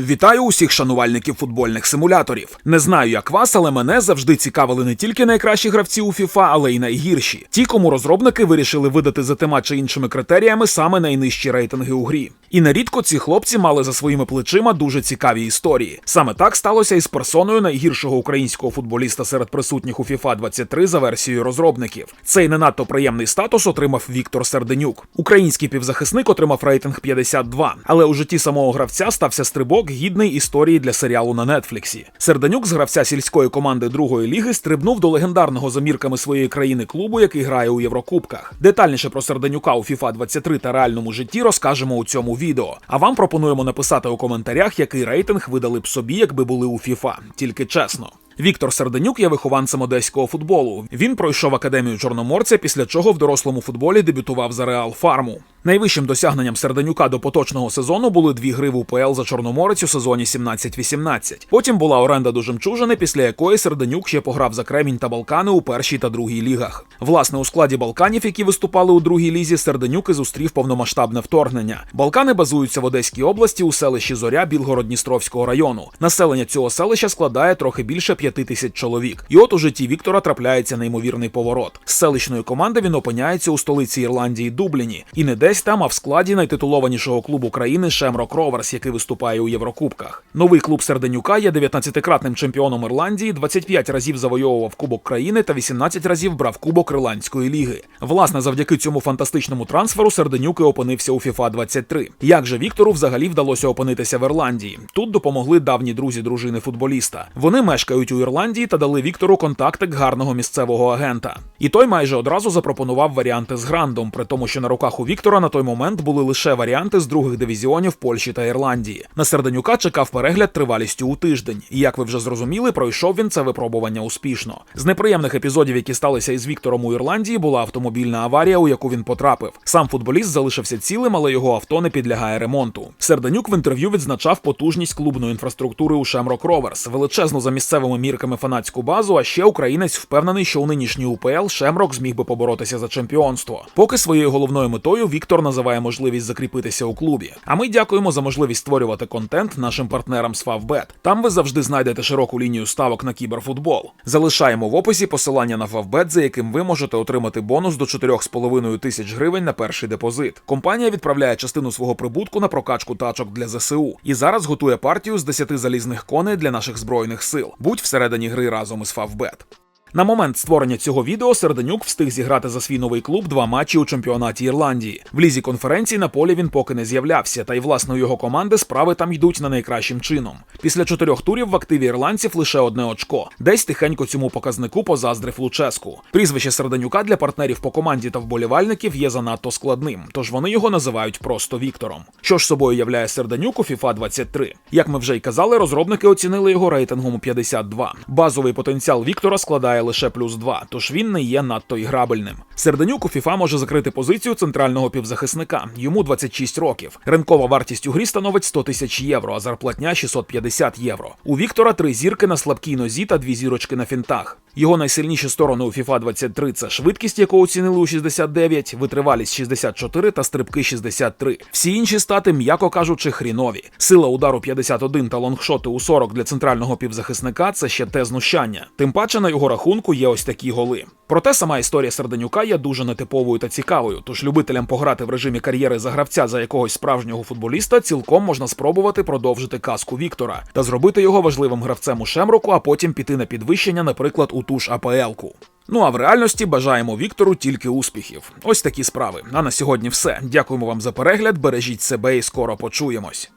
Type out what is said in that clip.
Вітаю усіх шанувальників футбольних симуляторів. Не знаю, як вас, але мене завжди цікавили не тільки найкращі гравці у FIFA, але й найгірші. Ті, кому розробники вирішили видати за тема чи іншими критеріями саме найнижчі рейтинги у грі. І нерідко ці хлопці мали за своїми плечима дуже цікаві історії. Саме так сталося із персоною найгіршого українського футболіста серед присутніх у FIFA 23 за версією розробників. Цей не надто приємний статус отримав Віктор Серденюк. Український півзахисник отримав рейтинг 52, але у житті самого гравця стався стрибок гідний історії для серіалу на Нетфліксі. Серденюк з гравця сільської команди другої ліги стрибнув до легендарного за мірками своєї країни клубу, який грає у Єврокубках. Детальніше про Серденюка у FIFA 23 та реальному житті розкажемо у цьому відео. А вам пропонуємо написати у коментарях, який рейтинг видали б собі, якби були у FIFA. Тільки чесно. Віктор Серденюк є вихованцем одеського футболу. Він пройшов академію Чорноморця, після чого в дорослому футболі дебютував за Реал Фарму. Найвищим досягненням Серденюка до поточного сезону були дві гри в УПЛ за Чорноморець у сезоні 17-18. Потім була оренда до жемчужини, після якої Серденюк ще пограв за Кремінь та Балкани у першій та другій лігах. Власне, у складі Балканів, які виступали у другій лізі, Серденюк і зустрів повномасштабне вторгнення. Балкани базуються в Одеській області у селищі Зоря Білгород-Дністровського району. Населення цього селища складає трохи більше п'яти тисяч чоловік. І от у житті Віктора трапляється неймовірний поворот. З селищної команди він опиняється у столиці Ірландії Дубліні, і не десь там, а в складі найтитулованішого клубу країни Шемрок Роверс, який виступає у Єврокубках. Новий клуб Серденюка є 19-кратним чемпіоном Ірландії, 25 разів завойовував Кубок країни та 18 разів брав Кубок Ірландської ліги. Власне, завдяки цьому фантастичному трансферу Серденюк і опинився у FIFA 23. Як же Віктору взагалі вдалося опинитися в Ірландії? Тут допомогли давні друзі дружини футболіста. Вони мешкають у Ірландії та дали Віктору контактик гарного місцевого агента. І той майже одразу запропонував варіанти з грандом, при тому, що на руках у Віктора на той момент були лише варіанти з других дивізіонів Польщі та Ірландії. На Серденюка чекав перегляд тривалістю у тиждень. І як ви вже зрозуміли, пройшов він це випробування успішно. З неприємних епізодів, які сталися із Віктором у Ірландії, була автомобільна аварія, у яку він потрапив. Сам футболіст залишився цілим, але його авто не підлягає ремонту. Серденюк в інтерв'ю відзначав потужність клубної інфраструктури у Шемрок Роверс, величезну за місцевими мірками фанатську базу. А ще українець впевнений, що у нинішній УПЛ Шемрок зміг би поборотися за чемпіонство. Поки своєю головною метою Віктор називає можливість закріпитися у клубі. А ми дякуємо за можливість створювати контент нашим партнерам з Favbet. Там ви завжди знайдете широку лінію ставок на кіберфутбол. Залишаємо в описі посилання на Favbet, за яким ви можете отримати бонус до 4,5 тисяч гривень на перший депозит. Компанія відправляє частину свого прибутку на прокачку тачок для ЗСУ і зараз готує партію з 10 залізних коней для наших збройних сил. Будь всередині гри разом із Favbet. На момент створення цього відео Серденюк встиг зіграти за свій новий клуб два матчі у чемпіонаті Ірландії. В лізі конференції на полі він поки не з'являвся, та й власне у його команди справи там йдуть не найкращим чином. Після чотирьох турів в активі ірландців лише одне очко. Десь тихенько цьому показнику позаздрив Луческу. Прізвище Серденюка для партнерів по команді та вболівальників є занадто складним, тож вони його називають просто Віктором. Що ж собою являє Серденюк у FIFA 23? Як ми вже й казали, розробники оцінили його рейтингом у 52. Базовий потенціал Віктора складає лише плюс 2, тож він не є надто іграбельним. Серденюк у FIFA може закрити позицію центрального півзахисника. Йому 26 років. Ринкова вартість у грі становить 100 тисяч євро, а зарплатня 650 євро. У Віктора три зірки на слабкій нозі та дві зірочки на фінтах. Його найсильніші сторони у FIFA 23 – це швидкість, яку оцінили у 69, витривалість 64 та стрибки 63. Всі інші стати, м'яко кажучи, хрінові. Сила удару 51 та лонгшоти у 40 для центрального півзахисника це ще те знущання. Тим паче на його рахунку є ось такі голи. Проте сама історія Серденюка є дуже нетиповою та цікавою, тож любителям пограти в режимі кар'єри за гравця за якогось справжнього футболіста цілком можна спробувати продовжити казку Віктора та зробити його важливим гравцем у Шемроку, а потім піти на підвищення, наприклад, у ту ж АПЛ-ку. Ну а в реальності бажаємо Віктору тільки успіхів. Ось такі справи. А на сьогодні все. Дякуємо вам за перегляд. Бережіть себе і скоро почуємось.